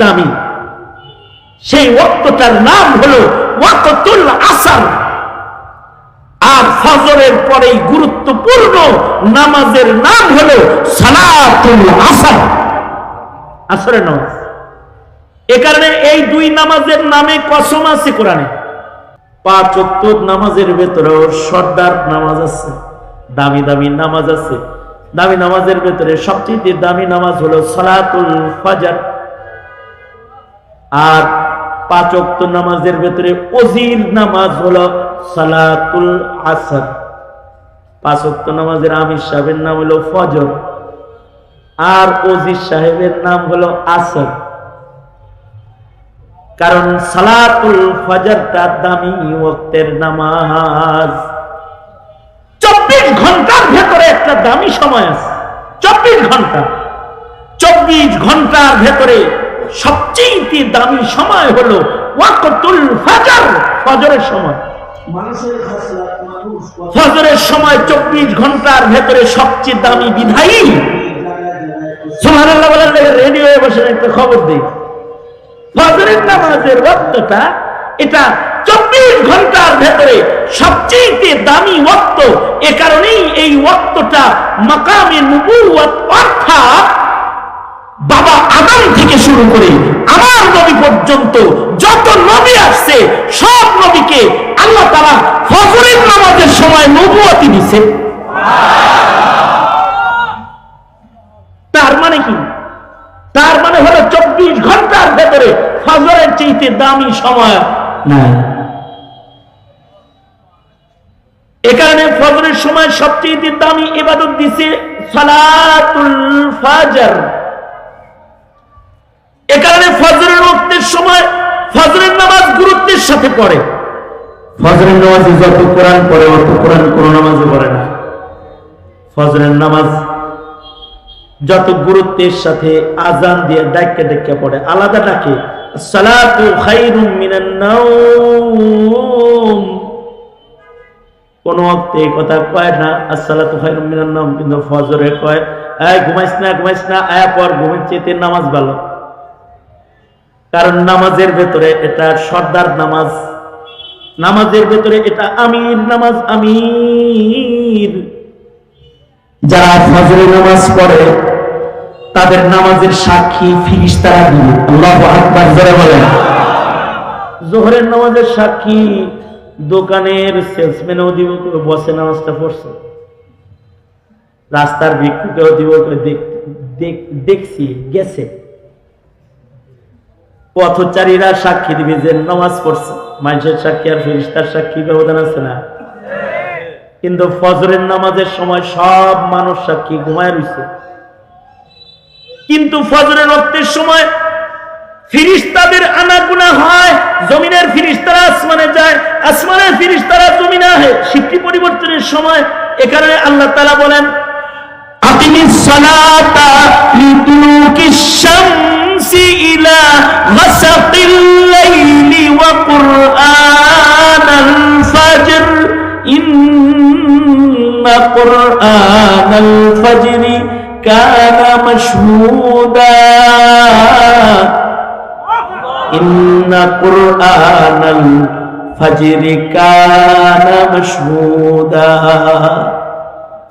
দামি। সেই ওয়াক্তটার নাম হলো ওয়াক্তুল আসার। আর ফজরের পরেই গুরুত্বপূর্ণ নামাজের নাম হলো সালাতুল আসর। আসরের নামাজ। এ কারণে এই দুই নামাজের নামে কসম আছে কোরআনে। পাঁচ অক্টর নামাজের ভেতরেও সর্দার নামাজ আছে, দামি দামি নামাজ আছে। দামি নামাজের ভেতরে সবচেয়ে দামি নামাজ হলো সালাতুল ফাজার। আর পাঁচ অক্ত নামাজের ভেতরে অজির নামাজ হলো সালাতুল আসর। পাঁচ অক্ত নামাজের আমির সাহেবের নাম হলো ফজর আর অজির সাহেবের নাম হলো আসর। কারণ সালাতুল ফজরটা দামি ওক্তের নামাজ। চব্বিশ ঘণ্টার ভেতরে একটা দামি সময় আছে। চব্বিশ ঘণ্টা। চব্বিশ ঘণ্টার ভেতরে সবচেয়ে দামি সময় হলো ওয়াকতুল ফজর ফজরের সময়। ফজরের সময় চব্বিশ ঘণ্টার ভেতরে সবচেয়ে দামি বিধায়ী। সুবহানাল্লাহ বলেন রেডিও বসে একটা খবর দিই। ফজরের নামাজের ওয়াক্তটা এটা চব্বিশ ঘণ্টার ভেতরে সবচেয়ে দামি ওয়াক্ত। এ কারণেই এই ওয়াক্তটা মাকামে নবুয়াত অর্থাৎ বাবা আদম থেকে শুরু করে আমার নবী পর্যন্ত যত নবী আসছে সব নবীকে আল্লাহ তারা ফজরের নামাজের সময় নবুয়াতি দিছে তার মানে কি? তার মানে হলো চব্বিশ ঘণ্টার ভেতরে ফজরের চাইতে দামি সময়। নাই এ কারণে ফজরের সময় সবচেয়ে দামি ইবাদত দিছে সালাতুল ফাজর। এ কারণে ফজরের রক্তের সময় ফজরের নামাজ গুরুত্বের সাথে পড়ে। ফজরের যত কোরআন পড়ে অত কোরআন কোন পড়ে না। ফজরের নামাজ যত গুরুত্বের সাথে আজান দিয়ে ডাক্কে ডাক্কে পড়ে, আলাদা ডাকে, সালাতু কোন কথা কয় না ফজরে কয় ঘুমাইস না ঘুমাইস না, আয়া পর ঘুমের নামাজ ভালো। কারণ নামাজের ভেতরে এটা সর্দার নামাজ। নামাজের ভেতরে এটা আমির নামাজ, আমির। যারা ফজরে নামাজ পড়ে, তাদের নামাজের সাক্ষী ফিরিস্তারা দিয়ে আল্লাহ আকবার, জোরে বলেন। জোহরের নামাজের সাক্ষী দোকানের সেলসম্যানও দিব বসে নামাজটা পড়ছে। রাস্তার ভিক্ষুকেও দিব দেখছি, গেছে। পথচারীরা সাক্ষী দিবে যে নামাজ পড়ছে। মানুষের সাক্ষী আর ফেরিস্তার সাক্ষী ব্যবধান আছে না? কিন্তু ফজরের নামাজের সময় সব মানুষ সাক্ষী ঘুমায় রয়েছে। কিন্তু ফজরের রক্তের সময় ফিরিস্তাদের আনাগুনা হয়, জমিনের ফিরিস্তারা আসমানে যায়, আসমানের ফিরিস্তারা জমিনে আহে। শিক্ষি পরিবর্তনের সময় এখানে আল্লাহ তালা বলেন আপনি সলাতা الشمس إلى غسق الليل وقرآن الفجر إن قرآن الفجر كان مشهودا إن قرآن الفجر كان مشهودا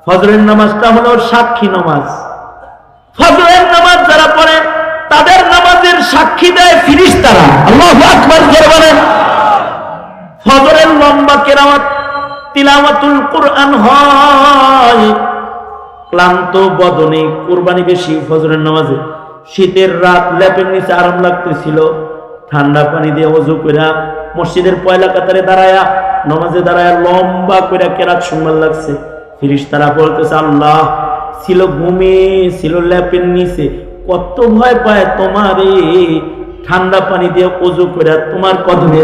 ফজরের নামাজটা হলো সাক্ষী নামাজ ফজরের নামাজ যারা পড়ে তাদের নামাজের সাক্ষী দেয় ফিরিস্তারা। আল্লাহ আকবার বলেন। ফজরের লম্বা কেরামত তিলাওয়াতুল কোরআন হয়। ক্লান্ত, বদনে, কোরবানি বেশি ফজরের নামাজে। শীতের রাত ল্যাপের নিচে আরাম লাগতেছিল। ঠান্ডা পানি দিয়ে অজু কইরা মসজিদের পয়লা কাতারে দাঁড়ায়া, নামাজে দাঁড়ায়া লম্বা কইরা কেরাত সুন্দর লাগছে। ফিরিস তারা বলতেছে, আল্লাহ, ছিল ঘুমে, ছিল ল্যাপের নিচে কত ভয় পায় তোমারে। ঠান্ডা পানি দিয়ে অজু করে তোমার কদমে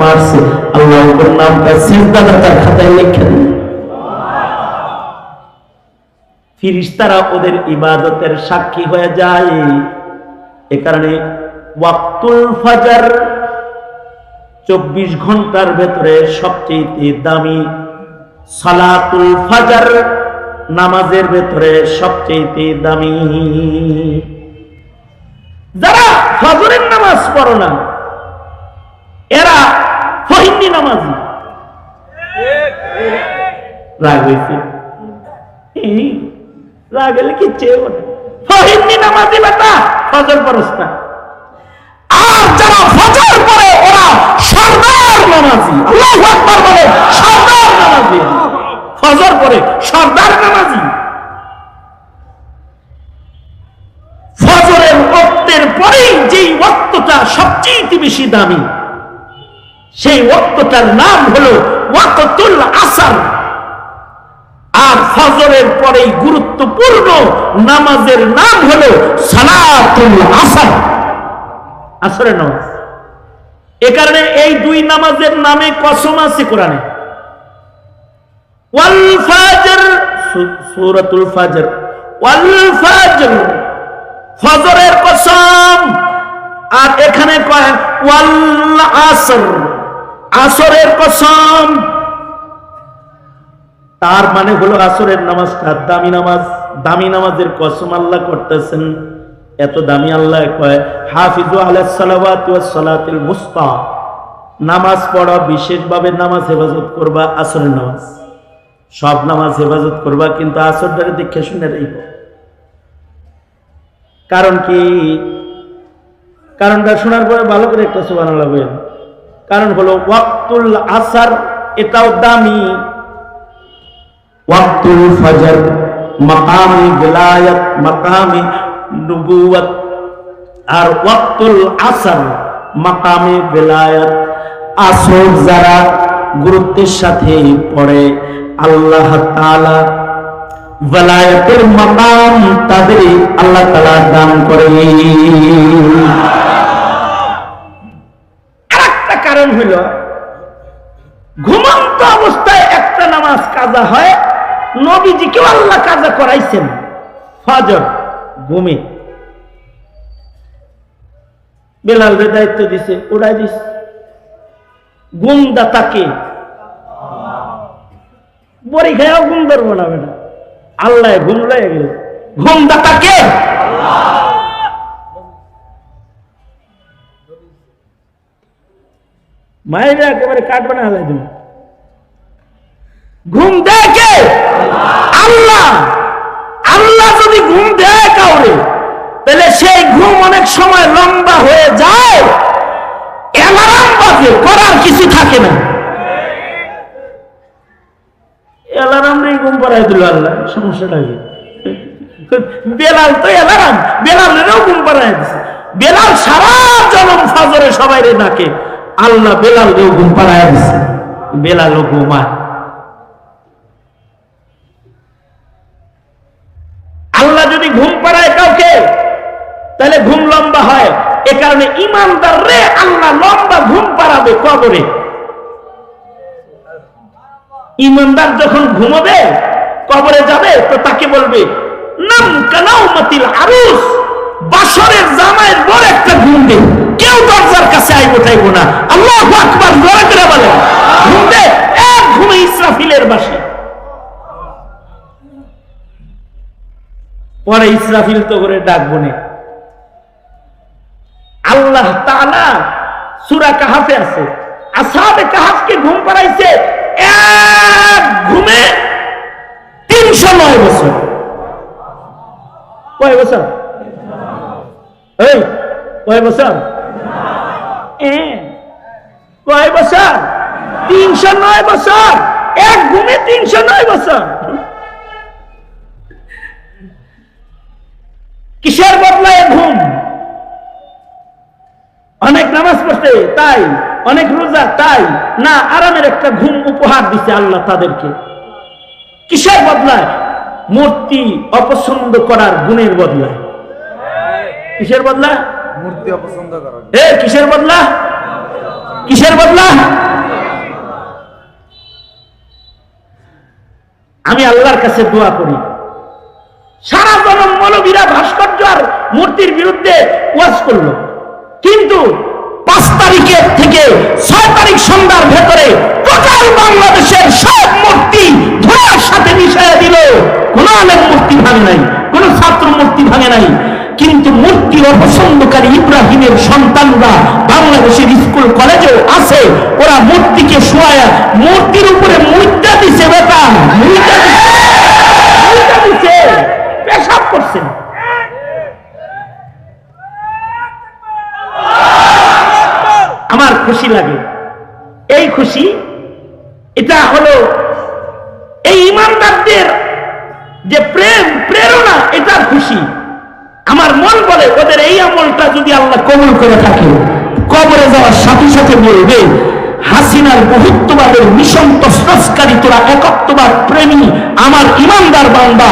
মারছে। আল্লাহ নামটা তার খাতায় লিখে ওদের ইবাদতের সাক্ষী হয়ে যায়। এ কারণে চব্বিশ ঘণ্টার ভেতরে সবচেয়ে দামি সালাতুল ফাজার নামাজের ভেতরে সবচেয়ে দামি। যারা ফজরের নামাজ পড়ো না, এরা ফহিন্দি নামাজি। রাগ হয়েছে। রাগ হলে কি চেয়ে ফহিন্দি নামাজি বেটা, ফজর পরস না। আর যারা ফজর পড়ে, ওরা সর্দার নামাজি। আল্লাহু আকবার বলে, সর্দার নামাজি। ফজর পরে সর্দার নামাজি। ফজরের ওক্তের পরেই যেই ওক্তটা সবচেয়ে বেশি দামি, সেই ওক্তটার নাম হলো ওয়াকতুল আসার। আর ফজরের পরেই গুরুত্বপূর্ণ নামাজের নাম হলো সালাতুল আসর। আসরের নামাজ। এ কারণে এই দুই নামাজের নামে কসম আছে কোরআনে। ওয়াল ফাজর ফাজর। ওয়াল ফাজর, ফজরের কসম। আর এখানে কয়, ওয়াল আসর, আসরের কসম। তার মানে হলো আসরের নামাজটা দামি নামাজ। দামি নামাজের কসম আল্লাহ করতেছেন। এত দামি আল্লাহ কয়, হাফিজু আলাইহিস সালাওয়াতি সালাতিল মুস্তা। নামাজ পড়া বিশেষভাবে নামাজ হেফাজত করবা আসরের নামাজ। সব নামাজ হেফাজত করবা, কিন্তু আসরটারে দেখে শুনে রাখব কারণ কি? কারণটা শোনার পরে ভালো করে একটা সুবান বলেন। কারণ হলো, ওয়াক্তুল আসার এটাও দামি। ওয়াক্তুল ফজর, মাকামি বিলায়াত, মাকামি নবুয়াত আর ওয়াক্তুল আসর, মাকামি বিলায়াত। আসর যারা গুরুত্বের সাথে পড়ে। আল্লাহ মাকাম তাদের আল্লাহ তাআলা দান করে আরেকটা কারণ হলো, ঘুমন্ত অবস্থায় একটা নামাজ কাজা হয়, নবীজিকেও আল্লাহ কাজা করাইছেন। ফজর, ঘুমে। বেলালরে দায়িত্ব দিছে, উড়াই দিস গুমদাতাকে বড়ি খায়াও ঘুম ধরবো না বেটা। আল্লাহ ঘুম লয়ে গেল। একেবারে তুমি ঘুম কে? আল্লাহ। আল্লাহ যদি ঘুম দেয় কাউরে, তাহলে সেই ঘুম অনেক সময় লম্বা হয়ে যায়। অ্যালার্ম বাজে করার কিছু থাকে না। অ্যালার্ম নেই, ঘুম পাড়ায় দিল আল্লাহ, সমস্যাটা কি? বেলাল তো অ্যালার্ম বেলালেরও ঘুম পাড়ায় দিছে। বেলাল সারা জনম ফাজরে সবাই ডাকে, আল্লাহ বেলাল কেউ ঘুম পাড়ায় দিছে। বেলালও ঘুমায় আল্লাহ যদি ঘুম পাড়ায় কাউকে তাহলে ঘুম লম্বা কারণে ইমানদার রে আল্লাহ লম্বা ঘুম পাড়াবে কবরে। ইমানদার যখন ঘুমাবে, কবরে যাবে, তো তাকে বলবে, নাম কানাও মাতিল আরুস, বাসরের জামাইয়ের বড় একটা ঘুম দে। কেউ দরজার কাছে আইব, উঠাইব না। আল্লাহ আকবার, জোরে করে বলে। ঘুম দে, এক ঘুমে ইসরাফিলের বাসে। পরে ইসরাফিল তো করে ডাকবো না। আল্লাহ তাআলা সূরা কাহাফে আছে আসহাবে কাহাফকে ঘুম পাড়াইছে এক ঘুমে তিনশো নয় বছর। কয় বছর? এই, কয় বছর? কয় বছর? তিনশো নয় বছর। এক ঘুমে তিনশো নয় বছর। কিসের বদলায় ঘুম? অনেক নামাজ পড়তে তাই। অনেক রোজা তাই। না আরামের একটা ঘুম উপহার দিছে আল্লাহ তাদেরকে। কিসের বদলায়? মূর্তি অপছন্দ করার গুণের বদলায়। কিসের বদলা? মূর্তি অপছন্দ করা এ কিসের বদলা? কিসের বদলা? আমি আল্লাহর কাছে দোয়া করি। সারা জনম মৌলবীরা ভাস্কর্য আর মূর্তির বিরুদ্ধে ওয়াজ করল। কিন্তু পাঁচ তারিখের থেকে ছয় তারিখ সন্ধ্যার ভেতরে টোটাল বাংলাদেশের সব মূর্তি ধোয়ার সাথে মিশিয়ে দিল। কোন আলেম মূর্তি ভাঙে নাই, কোন ছাত্র মূর্তি ভাঙে নাই। কিন্তু মূর্তি অপছন্দকারী ইব্রাহিমের সন্তানরা বাংলাদেশের স্কুল, কলেজেও আছে। ওরা মূর্তিকে শোয়া মূর্তির উপরে মুইটা দিছে, বেটা। মুইটা দিছে। পেশাব করছে আমার খুশি লাগে। এই খুশি, এটা হলো এই ইমানদারদের যে প্রেম, প্রেরণা, এটার খুশি। আমার মন বলে, ওদের এই আমলটা যদি আল্লাহ কবুল করে থাকে, কবরে যাওয়ার সাথে সাথে বলবে, হাসিনার বহুত্ববাদের মিশন তসকারী তোরা একত্ববাদ প্রেমী, আমার ইমানদার বান্দা,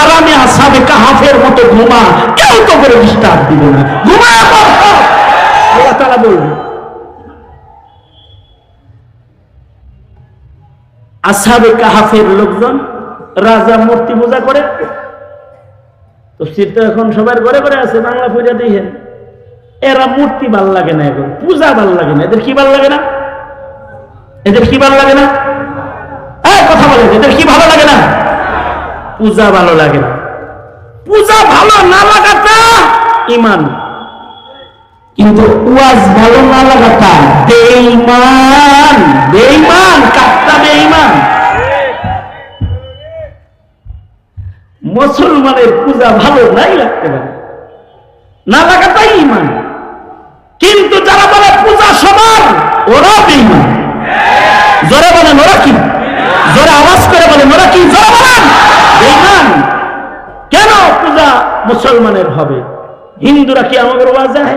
আরামে আসাবে কাহাফের মতো ঘুমা কেউ তো করে ডিস্টার্ব দিবে না। ঘুমা তারা বলবে আসাবে কাহাফের লোকজন রাজা মূর্তি পূজা করে। তফসির তো এখন সবার ঘরে ঘরে আছে, বাংলা পূজা দিয়েছেন এরা মূর্তি ভালো লাগে না এখন, পূজা ভালো লাগে না। এদের কি ভালো লাগে না? এদের কি ভালো লাগে না? কথা বলে এদের কি ভালো লাগে না? পূজা ভালো লাগে না। পূজা ভালো না লাগাটা ইমান। কিন্তু ওয়াজ ভালো না লাগাটা বেঈমান। বেঈমান মুসলমানের পূজা ভালো নাই লাগতে পারে। না লাগাটাই ইমান। কিন্তু যারা বলে পূজা সমান ওরা বেইমান জোরে বলেন, ওরা কি? জোরে আওয়াজ করে বলেন, ওরা কি? জোরে বলেন। বেইমান কেন পূজা মুসলমানের হবে? হিন্দুরা কি আমাদের ওয়াজ যায়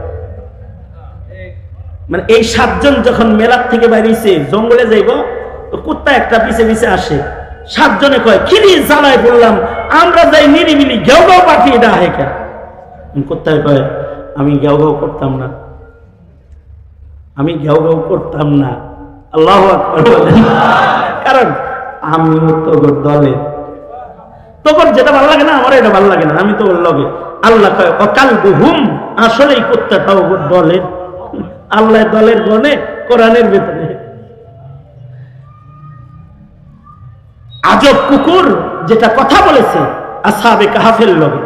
মানে এই সাতজন যখন মেলার থেকে বাইরেছে, জঙ্গলে যাইব, তো কুত্তা একটা পিছে পিছে আসে। সাতজনে কয়, কি জ্বালায় বললাম আমরা যাই নিরিবিলি, ঘেউ ঘেউ পাখি এটা আহে কেন? কুত্তায় কয়, আমি ঘেউ ঘেউ করতাম না। আমি ঘেউ ঘেউ করতাম না। আল্লাহ। কারণ আমি তোর দলে তোর যেটা ভালো লাগে না আমার এটা ভালো লাগে না, আমি তো ওর লগে। আল্লাহ কয় অকাল হুম আসলেই কুত্তাটাও দলের। আল্লাহ দলের গনে কোরআনের ভেতরে। আজব কুকুর যেটা কথা বলেছে, আসাবে কাহাফের লগে।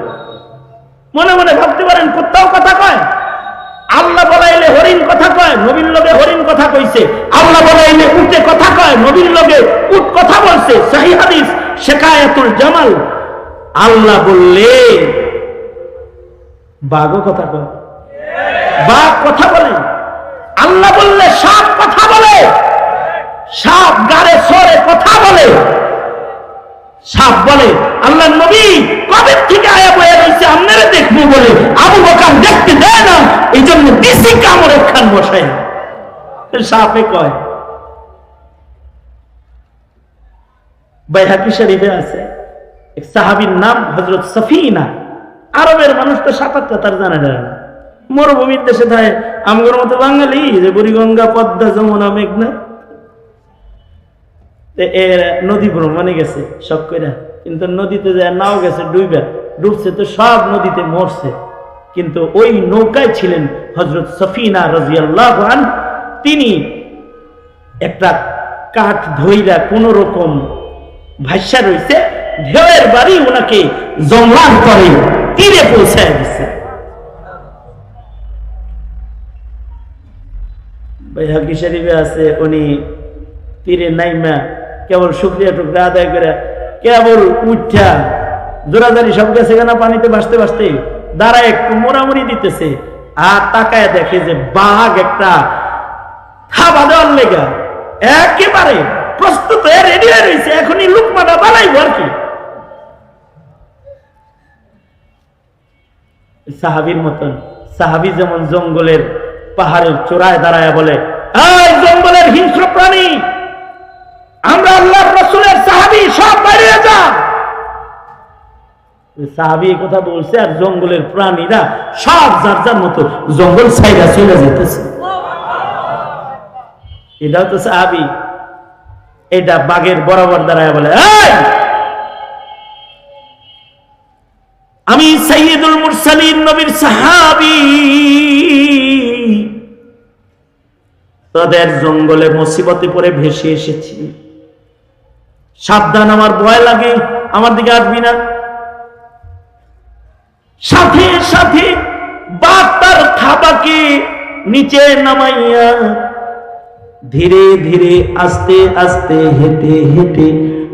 মনে মনে ভাবতে পারেন, কুত্তাও কথা কয়, আল্লাহ বলাইলে হরিণ কথা কয়, নবীর লগে হরিণ কথা কইছে, আল্লাহ বলাইলে উঠে কথা কয়, নবীর লগে উট কথা বলছে। সহি হাদিস, শেখায়াতুল জামাল। আল্লাহ বললে, বাঘও কথা কয়। বাঘ কথা বলে। আল্লাহ বললে, সাপ কথা বলে। সাপ গাড়ে সরে কথা বলে। সাপ বলে আল্লাহ নবী কবে থেকে আয়া বয়ে রয়েছে আপনারা দেখব বলে। আবু বকার দেখতে দেয় না এই জন্য দিসি কামড়ের খান বসায়। সাপে কয়, বাইহাকি শরীফে আছে, এক সাহাবীর নাম হজরত সফিনা। আরবের মানুষ তো সাঁতার কাতার জানে না। মরুভূমির দেশে থাকে। আমগর মতো বাঙালি, যে বুড়িগঙ্গা, পদ্মা, যমুনা, মেঘনা। এর নদী ভ্রমণে গেছে সব কইরা। কিন্তু নদীতে যায়, নাও গেছে, ডুইবা। ডুবছে তো সব নদীতে মরছে। কিন্তু ওই নৌকায় ছিলেন হজরত সফিনা রাজিয়াল্লাহ তিনি একটা কাঠ ধইরা কোন রকম ভাষ্যা রয়েছে ঢেউয়ের বাড়ি ওনাকে জমলান করে তীরে পৌঁছায় দিচ্ছে বাইহাকি শরীফে আছে, উনি তীরে নাইমা, কেবল শুক্রিয়া টুকরা আদায় করে কেবল উঠা জোরাদারি সব গেছে কেনা, পানিতে ভাসতে ভাসতে দাঁড়ায় একটু মোড়ামুড়ি দিতেছে আর তাকায় দেখে যে বাঘ একটা থাবা দেওয়ার লেগা। একেবারে প্রস্তুত হয়ে রেডি হয়ে রয়েছে এখনই লুকমাটা বানাইবো আর কি। সাহাবির মতন, সাহাবি যেমন জঙ্গলের পাহাড়ের চূড়ায় দাঁড়ায় বলে জঙ্গলের হিংস্র প্রাণী, আমরা আল্লাহ রসুলের সাহাবি, সব বাইরে যা। সাহাবি কথা বলছে, আর জঙ্গলের প্রাণীরা সব যার যার মতো জঙ্গল সাইডা চলে যেতেছে এটাও তো সাহাবি। এটা বাঘের বরাবর দাঁড়ায় বলে, "এই! আমি সৈয়দুল মুরসালিন নবীর সাহাবি। তোদের জঙ্গলে মুসিবতে পড়ে ভেসে এসেছি। সাবধান, আমার ভয় লাগে, আমার দিকে আসবি না। সাথে সাথে বাঘ তার নিচে নামাইয়া ধীরে ধীরে, আস্তে আস্তে হেঁটে হেঁটে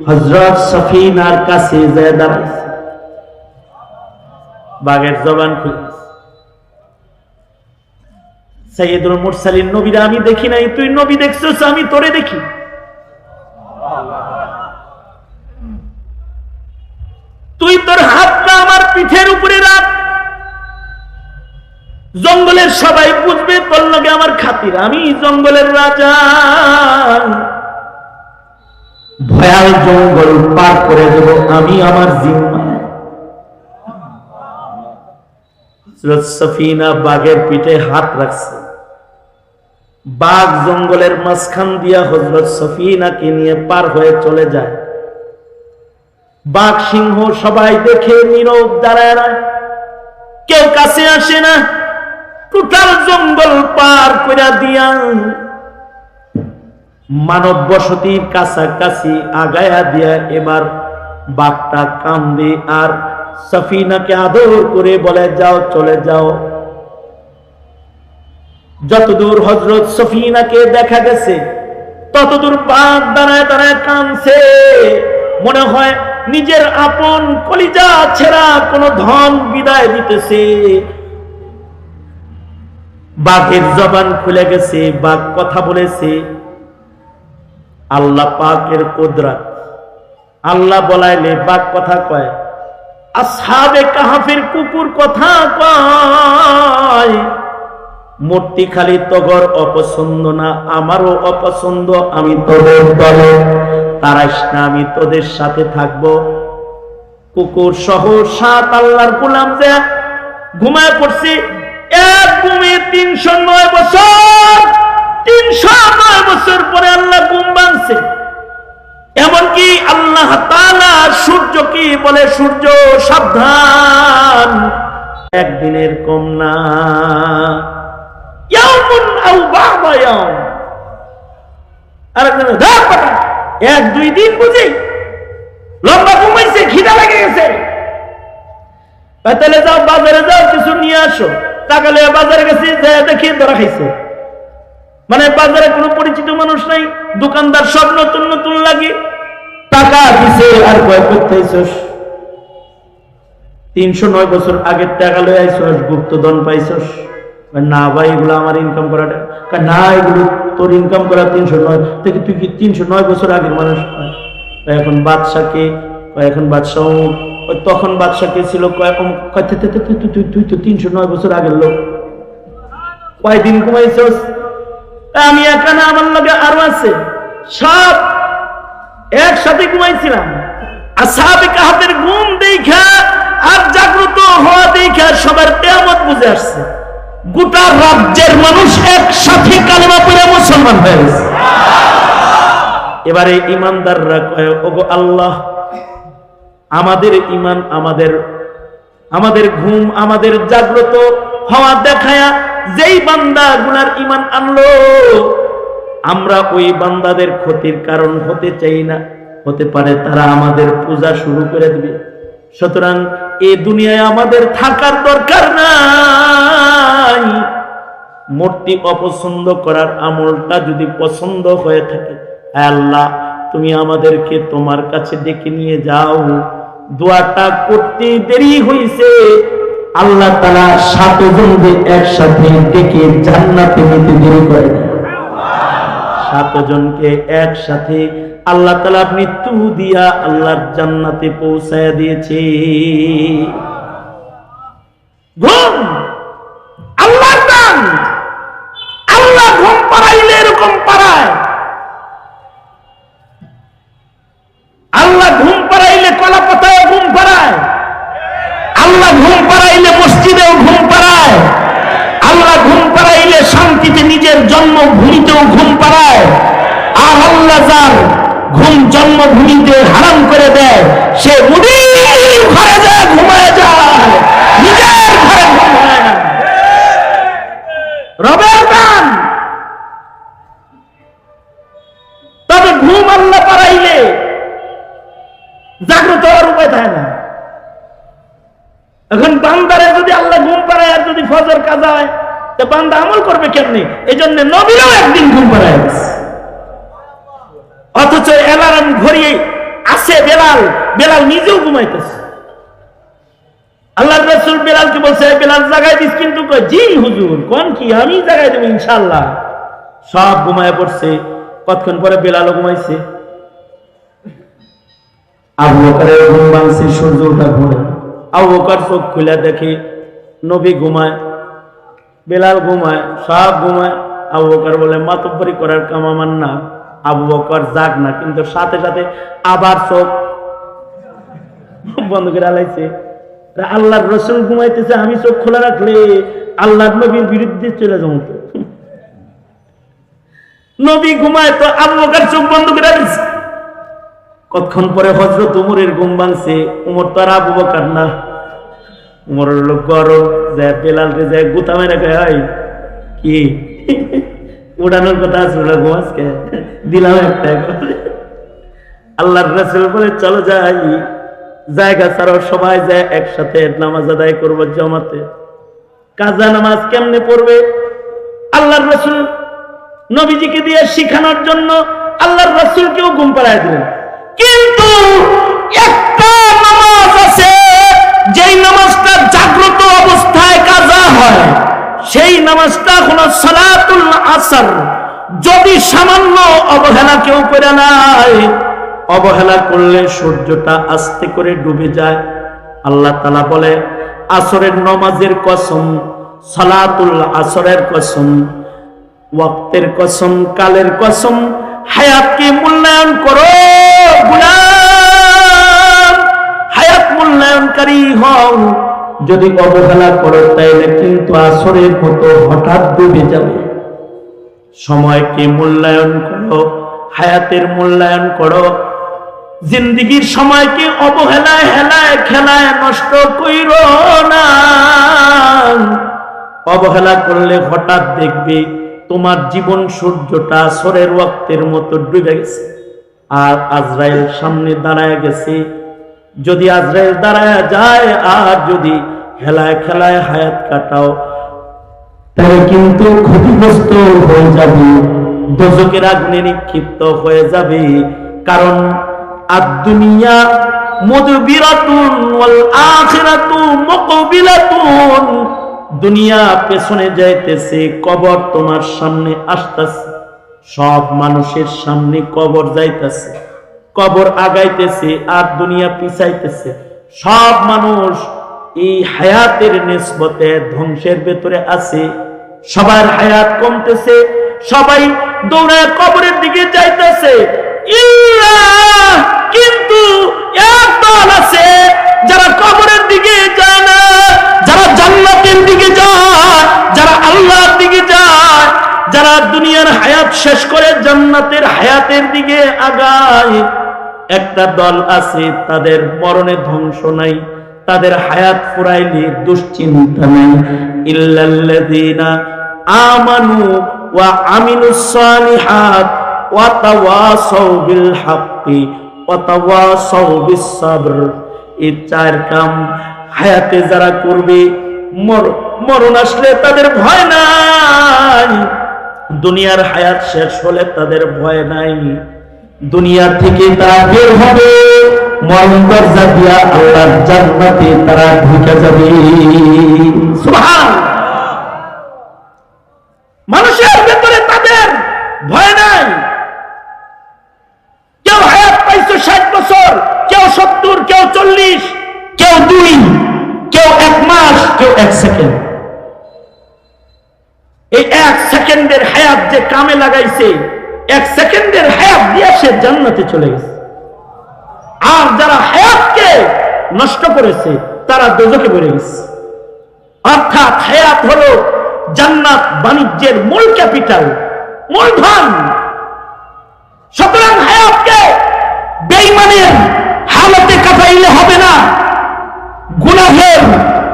হজরত সফিনার কাছে যায় দাঁড়াইছে। বাঘের জবান খুলে সৈয়দুল মুরসালিন, নবীরা আমি দেখি নাই, তুই নবী দেখছিস, আমি তোরে দেখি। তুই তোর হাতটা আমার পিঠের উপরে রাখ। জঙ্গলের সবাই বুঝবে তোর লগে আমার খাতির। আমি জঙ্গলের রাজা। ভয়াল জঙ্গল পার করে দেব, আমি আমার জিম্মা। হযরত সফিনা বাঘের পিঠে হাত রাখছে। বাঘ জঙ্গলের মাঝখান দিয়া হজরত সফিনাকে নিয়ে পার হয়ে চলে যায়। বাঘ সিংহ সবাই দেখে নীরব দাঁড়ায় না। কেউ কাছে আসে না। টোটাল জঙ্গল পার করে দিয়া মানব বসতির কাছাকাছি আগায়া দিয়া এবার বাঘটা কান্দে আর সফিনাকে আদর করে বলে, যাও, চলে যাও। যতদূর হজরত সফিনাকে দেখা গেছে, ততদূর বাঘ দাঁড়ায় দাঁড়ায় কানছে মনে হয় নিজের আপন কলিজা ছেড়া কোন ধন বিদায় দিতেছে। বাঘের জবান খুলে গেছে, বাঘ কথা বলেছে, আল্লাহ পাকের কুদরত। আল্লাহ বলাইলে বাঘ কথা কয়, আসহাবে কাহাফের কুকুর কথা কয়। মূর্তি খালি তগর অপছন্দ না, আমারও অপছন্দ, আমি তোদের দলে। তারাইস না আমি তোদের সাথে থাকব। কুকুর সহ সাত আল্লাহর গোলাম যে ঘুমায় পড়ছি, এক ঘুমে তিনশো নয় বছর, তিনশো নয় বছর পরে আল্লাহ ঘুম ভাঙছে। এমনকি আল্লাহ সূর্য কি বলে, সূর্য, সাবধান, একদিনের কম না। এক, দুই দিন বুঝি লম্বা ঘুমাইছে, খিদা লেগে গেছে। তাহলে যাও বাজারে যাও, কিছু নিয়ে আসো। বাজারে গেছি দেখি ধরা খাইছে। মানে বাজারে কোনো পরিচিত মানুষ নাই, দোকানদার সব নতুন নতুন লাগে। টাকা দিছে আর কয় করতে আইছস তিনশো নয় বছর আগের টাকা লয়ে আইছস, গুপ্তধন পাইছস। না ভাই, এগুলো আমার ইনকাম করাটা না, এগুলো তোর ইনকাম করা তিনশো নয় থেকে তুই কি তিনশো নয় বছর আগের মানুষ এখন বাদশাকে এখন বাদশাহ তখন বাদশাকে ছিল? তুই তুই তো তিনশো নয় বছর আগের লোক। কয়দিন ঘুমাইছস? আমি একা না, আমার লগে আরও আছে। সব একসাথে ঘুমাইছিলাম। আর সাহাবে কাহাতের ঘুম দেখা আর জাগ্রত হওয়া দেখা সবার তেমত বুঝে আসছে। গোটা রাজ্যের মানুষ একসাথে কালেমা পড়ে মুসলমান হয়ে গেছে। এবারে ইমানদাররা কয়, ওগো আল্লাহ, আমাদের ইমান আমাদের আমাদের ঘুম আমাদের জাগ্রত হওয়া দেখায়া যেই বান্দা গুলার ইমান আনলো, আমরা ওই বান্দাদের ক্ষতির কারণ হতে চাই না। হতে পারে তারা আমাদের পূজা শুরু করে দিবে। সুতরাং এই দুনিয়ায় আমাদের থাকার দরকার নাই মূর্তি অপছন্দ করার আমলটা যদি পছন্দ হয়ে থাকে আল্লাহ, তুমি আমাদেরকে তোমার কাছে ডেকে নিয়ে যাও। দোয়াটা করতে দেরি হইছে। আল্লাহ তারা সাতজনদের একসাথে ডেকে জান্নাতে নিতে দেরি করে। না সাতজনকে একসাথে আল্লাহ তালা মৃত্যু দিয়া আল্লাহর জান্নাতে পৌঁছায় দিয়েছে। ঘুম আল্লাহর দান আল্লাহ ঘুম পাড়াইলে এরকম পাড়ায়। আল্লাহ ঘুম পাড়াইলে কলা পাতায় ঘুম পাড়ায়। আল্লাহ ঘুম পাড়াইলে মসজিদেও ঘুম পাড়ায়। আল্লাহ ঘুম পাড়াইলে শান্তিতে নিজের জন্মভূমিতেও ঘুম পাড়ায়। আর আল্লাহ যার ঘুম জন্মভূমিতে হারাম করে দেয়, সে ঘরে যায়, ঘুমায় যায়। নিজের ঘরে ঘুমায় না। রবের ফজর কাজা হয় তো বান্দা আমল করবে কেমনি? এই জন্য নবীরাও একদিন ঘুম পাড়ায়। অথচ অ্যালার্ম ঘড়িয়ে আছে বেলাল বেলাল নিজেও ঘুমাইতেছে। আল্লাহ রসুল বেলালকে বলছে বেলাল জাগাই দিস কিন্তু জি হুজুর, কোন কি? আমি জাগাই দেবো ইনশাল্লাহ সব ঘুমায় পড়ছে। কতক্ষণ পরে বেলালও ঘুমাইছে। আবু বকরের ঘুম ভাঙছে সূর্য ওঠা ঘুরে আবু বকর চোখ খুলে দেখে নবী ঘুমায়, বেলাল ঘুমায় সব ঘুমায়, আবু বকর বলে মাতব্বরি করার কাম আমার না। আবু বকর, যাক না। কিন্তু সাথে সাথে আবার চোখ বন্ধ আলাইছে। আল্লাহর রসুল ঘুমাইতেছে, আমি চোখ খোলা রাখলে আল্লাহর নবীর বিরুদ্ধে চলে যাব তো। নবী ঘুমায় তো আবু বকর চোখ বন্ধ করে আলাইছে। কতক্ষণ পরে হজরত উমরের ঘুম ভাঙছে, উমর তো আর আবু বকর না। উমরের লোক গরম যায় বেলাল রে যায় গুতা মেরে কয় হয় কি? উড়ানোর কথা ওরা ঘুম আজকে? দিলাম একটা আল্লাহর রাসূল বলে, চলো যাই, জায়গা ছাড়াও সবাই যায় একসাথে নামাজ আদায় করব জমাতে। কাজা নামাজ কেমনে পড়বে? আল্লাহর রসুল নবীজিকে দিয়ে শিখানোর জন্য আল্লাহর রসুলকেও ঘুম পাড়ায় দিলেন। কিন্তু একটা নামাজ আছে যেই নামাজটা জাগ্রত অবস্থায় কাজা হয় সেই নামাজটা হলো সালাতুল আসার। যদি সামান্য অবহেলা কেউ করে নাই অবহেলা করলে সূর্যটা আস্তে করে ডুবে যায়। আল্লাহ তালা বলে, আসরের নমাজের কসম, সালাতুল আসরের কসম, ওয়াক্তের কসম, কালের কসম, হায়াতকে মূল্যায়ন করো হায়াত মূল্যায়নকারী হও। যদি অবহেলা করো, তাইলে কিন্তু আসরের মতো হঠাৎ ডুবে যাবে। সময়কে মূল্যায়ন করো? হায়াতের মূল্যায়ন করো। জিন্দিগির সময়কে অবহেলায়, হেলায়, খেলায় নষ্ট কইর না? অবহেলা করলে হঠাৎ দেখবে তোমার জীবন সূর্যটা সরের ওয়াক্তের মতো ডুবে গেছে। আর আজরাইল সামনে দাঁড়ায় গেছে যদি আজরাইল দাঁড়ায় যায়, আর যদি হেলায় খেলায় হায়াত কাটাও, তাহলে কিন্তু ক্ষতিগ্রস্ত হয়ে যাবে দোজকের আগুনে নিক্ষিপ্ত হয়ে যাবে। কারণ আদ-দুনিয়া মুদবিরাতুন ওয়াল আখিরাতু দুনিয়া পেছনে যাইতেছে, কবর তোমার সামনে আসতেছে, সব মানুষের সামনে কবর যাইতেছে। কবর আগাইতেছে, আর দুনিয়া পিছাইতেছে। সব মানুষ এই হায়াতের নিসবতে ধ্বংসের ভেতরে আছে। সবার হায়াত কমতেছে, সবাই দৌড়ায় কবরের দিকে যাইতেছে। কিন্তু এক দল আছে যারা কবরের দিকে যায় না, যারা জান্নাতের দিকে যায়, যারা আল্লাহর দিকে যায়, যারা দুনিয়ার হায়াত শেষ করে জান্নাতের হায়াতের দিকে আগায়। একটা দল আছে, তাদের মরণে ধ্বংস নাই, তাদের হায়াত ফুরাইলে দুশ্চিন্তা নেই। ইল্লাল্লাযীনা আমানু ওয়া আমিলুস সালিহাত ওয়া তাওয়াসাউ বিল হাক্কি ওয়া তাওয়াসাউ বিস সাবর এই চার কাম হায়াতে যারা করবে, মর- মরণ আসলে তাদের ভয় নাই। দুনিয়ার হায়াত শেষ হলে তাদের ভয় নাই। দুনিয়া থেকে তারা বের হবে। মরণ দরজা দিয়া আল্লাহর জান্নাতে তারা ঢুকে যাবে। মানুষের ভেতরে তাদের ভয় নাই। কেউ হায়াত পাইছো ষাট বছর, কেউ সত্তর, কেউ চল্লিশ, কেউ দুই, কেউ এক মাস, কেউ এক সেকেন্ড। এই এক সেকেন্ডের হায়াত যে কামে লাগাইছে এক সেকেন্ডের হায়াত দিয়ে সে জান্নাতে চলে গেছে। আর যারা হায়াতকে নষ্ট করেছে, তারা দোজকে পড়ে গেছে। অর্থাৎ হায়াত হলো জান্নাত বাণিজ্যের মূল ক্যাপিটাল মূলধন সুতরাং হায়াতকে বেইমানের হালতে কাটাইলে হবে না, গুনাহের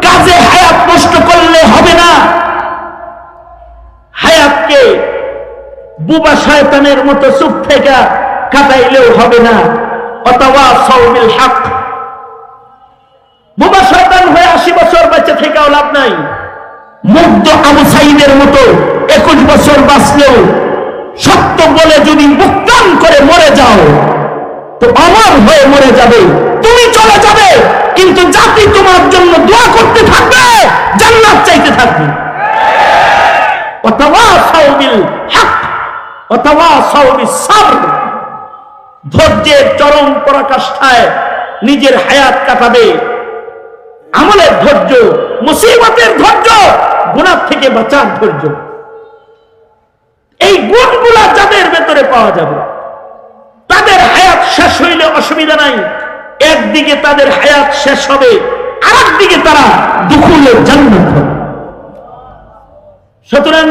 কাজে হায়াত নষ্ট করলে হবে না হায়াতকে বুবা শয়তানের মতো চুপ থেকে কাটাইলেও হবে না। অথবা সৌবিল হক। বুবা শয়তান হয়ে আশি বছর বেঁচে থেকেও লাভ নাই। মুগ্ধ আবু সাইদের মতো একুশ বছর বাঁচলেও সত্য বলে যদি মুক্তান করে মরে যাও, তো অমর হয়ে মরে যাবে। তুমি চলে যাবে, কিন্তু জাতি তোমার জন্য দোয়া করতে থাকবে, জান্নাত চাইতে থাকবে। অথবা সাউবিল হক চরম পরাকাষ্ঠায় নিজের হায়াত কাটাবে। আমলের ধৈর্য, মুসিবতের ধৈর্য গুণার থেকে বাঁচার ধৈর্য। এই গুণগুলা যাদের ভেতরে পাওয়া যাবে, তাদের হায়াত শেষ হইলে অসুবিধা নাই। একদিকে তাদের হায়াত শেষ হবে আর দিকে তারা দুখুলের জান্নাত হবে। সুতরাং